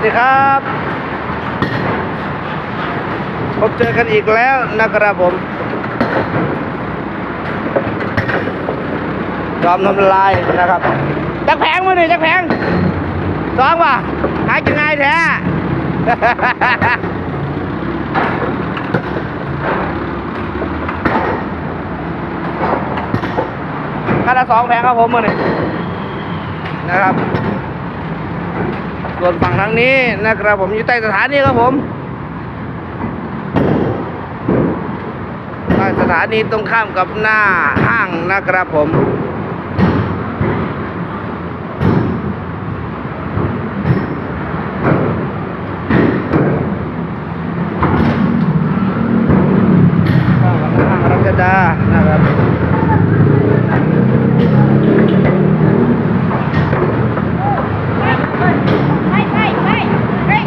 วัสดีครับ พบเจอกันอีกแล้วนะครับผมยอมทำลายนะครับ จักแพงมาหนึ่งจักแพงสองป่ะหากินง่ายแท้คันละสองแพงครับผมมือนี่นะครับ ส่วนฝั่งทางนี้นะครับผมอยู่ใต้สถานีครับผมใต้สถานีตรงข้ามกับหน้าห้างนะครับผม ข้างกับหน้าห้างรัชดานะครับ ใช่ใช่ใช่ใช่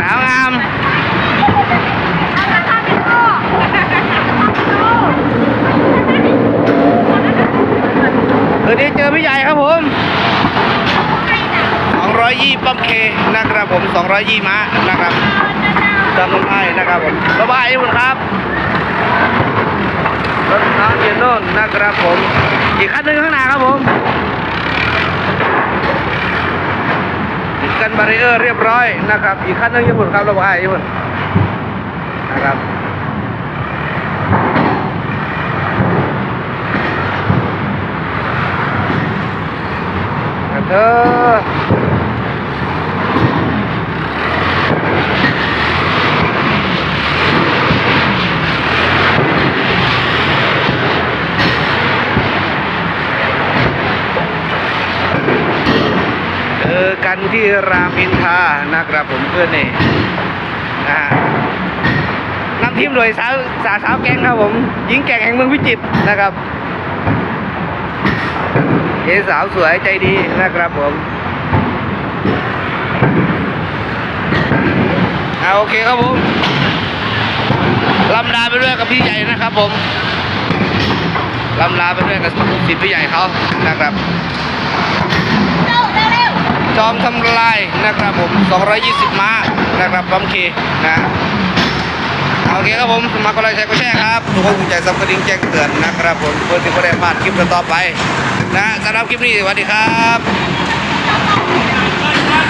สาวงาม เอาราคาเป็นโล คืนนี้เจอพี่ใหญ่ครับผมใช่จ้ะ220ปั๊มเคนะครับผม220ม้านะครับจำได้นะครับผมบ๊ายบายทุกคนครับรถน้องอยู่โน่นนะครับผม อีกคันหนึ่งข้างหน้าครับผมติดกันบารีเออร์เรียบร้อยนะครับ อีกคันหนึ่งญี่ปุ่นครับระบายญี่ปุ่นนะครับ เอเจอกันที่รามอินทานะครับผมเพื่อนนี่นะฮะนำทีมโดยสาวสาวสาวแกงครับผมหญิงแก่งแห่งเมืองพิจิตรนะครับ เจ๊สาวสวยใจดีนะครับผมเอาโอเคครับผมลำลาไปด้วยกับพี่ใหญ่นะครับผมลำลาไปด้วยกับสิทธิ์พี่ใหญ่เขานะครับจอมทำลายนะครับผม 220 ม้านะครับปั๊มเคนะโอเคครับผมสมัครก็ไลค์แชร์ก็แชร์ครับ ทุกคนใจซับกระดิ่งแจ้งเตือนนะครับผมเพื่อที่จะได้พลาดคลิปต่อไป นะสำหรับคลิปนี้สวัสดีครับ